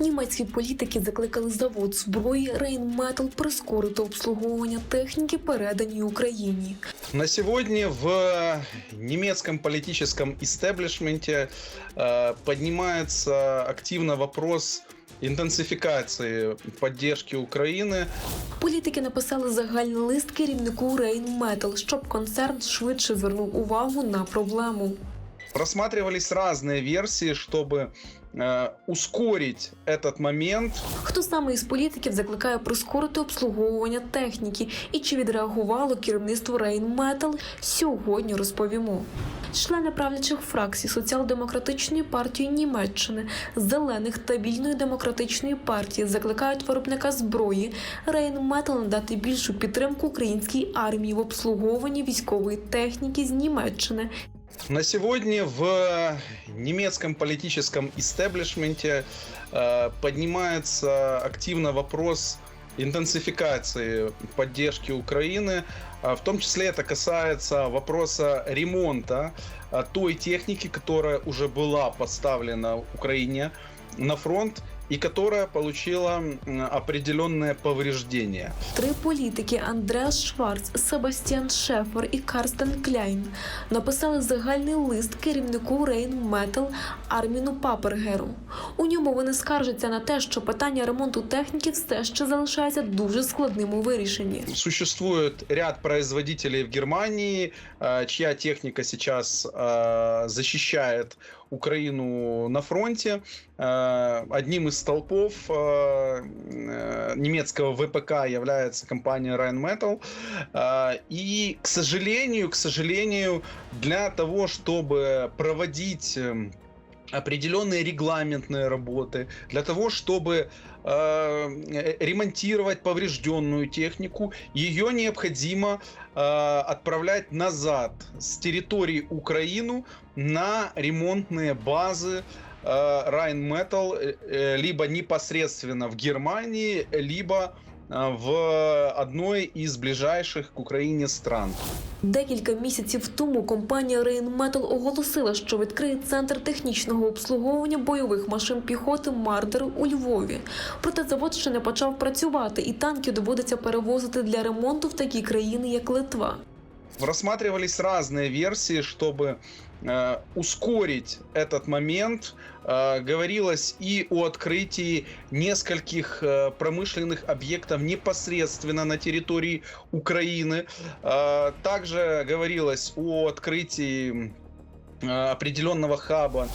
Німецькі політики закликали завод зброї Рейнметал прискорити обслуговування техніки, переданій Україні. На сегодня в немецком политическом истеблишменте э, поднимается активно вопрос интенсификации поддержки Украины. Політики написали загальний лист керівнику Рейнметал, щоб концерн швидше звернув увагу на проблему. Просматривались разные версии, чтобы э, ускорить этот момент. Хто саме із політиків закликає прискорити обслуговування техніки і чи відреагувало керівництво Рейнметал, сьогодні розповімо. Члени правлячих фракцій Соціал-демократичної партії Німеччини, зелених та вільної демократичної партії закликають виробника зброї Рейнметал надати більшу підтримку українській армії в обслуговуванні військової техніки з Німеччини На сегодня в немецком политическом истеблишменте э, поднимается активно вопрос интенсификации поддержки Украины. А В том числе это касается вопроса ремонта а, той техники, которая уже была поставлена Украине на фронт и которая получила определенное повреждение. Три політики Андреас Шварц, Себастьян Шефер і Карстен Кляйн написали загальний лист керівнику Рейнметал Арміну Папергеру. У ньому вони скаржаться на те, що питання ремонту техніки все ще залишається дуже складним у вирішенні. Существует ряд производителей в Германии, э, чья техника сейчас э, защищает Украину на фронте. Э, Одним из столпов э, э, немецкого ВПК является компания Rheinmetall. Э, И, к сожалению, к сожалению, для того, чтобы проводить эм, определенные регламентные работы, для того, чтобы э, ремонтировать поврежденную технику, ее необходимо э, отправлять назад с территории Украины на ремонтные базы э, Rheinmetall, э, э, либо непосредственно в Германии, либо э, в одной із ближайших к Україні стран. Декілька місяців тому компанія Рейнметал оголосила, що відкриє центр технічного обслуговування бойових машин піхоти Мардер у Львові. Проте завод ще не почав працювати, і танки доводиться перевозити для ремонту в такі країни, як Литва. Рассматривались разные версии, чтобы э, ускорить этот момент. Э, говорилось и о открытии нескольких э, промышленных объектов непосредственно на территории Украины. Э, также говорилось о открытии определенного хаба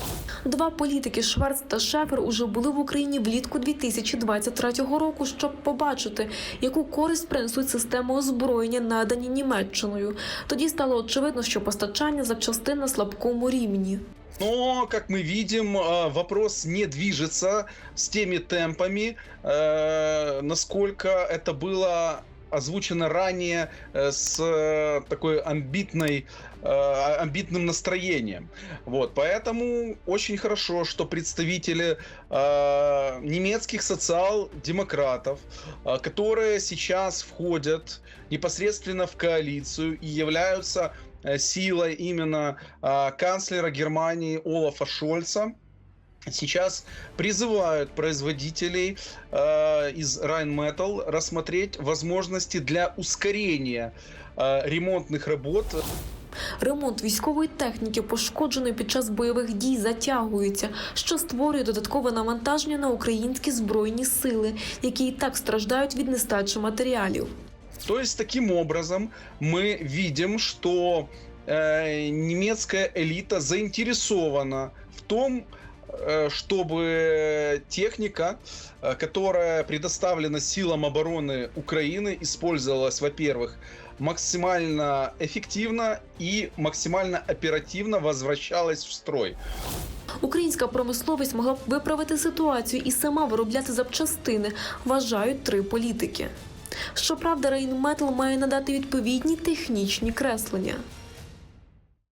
Два політики Шварц та Шефер уже були в Україні влітку 2023 року, щоб побачити, яку користь принесуть системи озброєння, надані Німеччиною. Тоді стало очевидно, що постачання запчастин на слабкому рівні. Но, как мы видим, э, вопрос не движется с теми темпами, э, насколько это было озвучено ранее э, с э, такой амбитной, э, амбитным настроением. Вот, поэтому очень хорошо, что представители немецких социал-демократов, которые сейчас входят непосредственно в коалицию и являются силой именно канцлера Германии Олафа Шольца, сейчас призывают производителей э, из Rheinmetall рассмотреть возможности для ускорения э, ремонтных работ Ремонт військової техніки, пошкодженої під час бойових дій, затягується, що створює додаткове навантаження на українські збройні сили, які і так страждають від нестачі матеріалів. То есть таким образом мы видим, что э, немецкая элита заинтересована в том, э, чтобы техника, э, которая предоставлена силам обороны Украины, использовалась, во-первых, максимально эффективно и максимально оперативно возвращалась в строй. Українська промисловість могла б виправити ситуацію і сама виробляти запчастини, вважають три політики. Щоправда, Рейнметал має надати відповідні технічні креслення.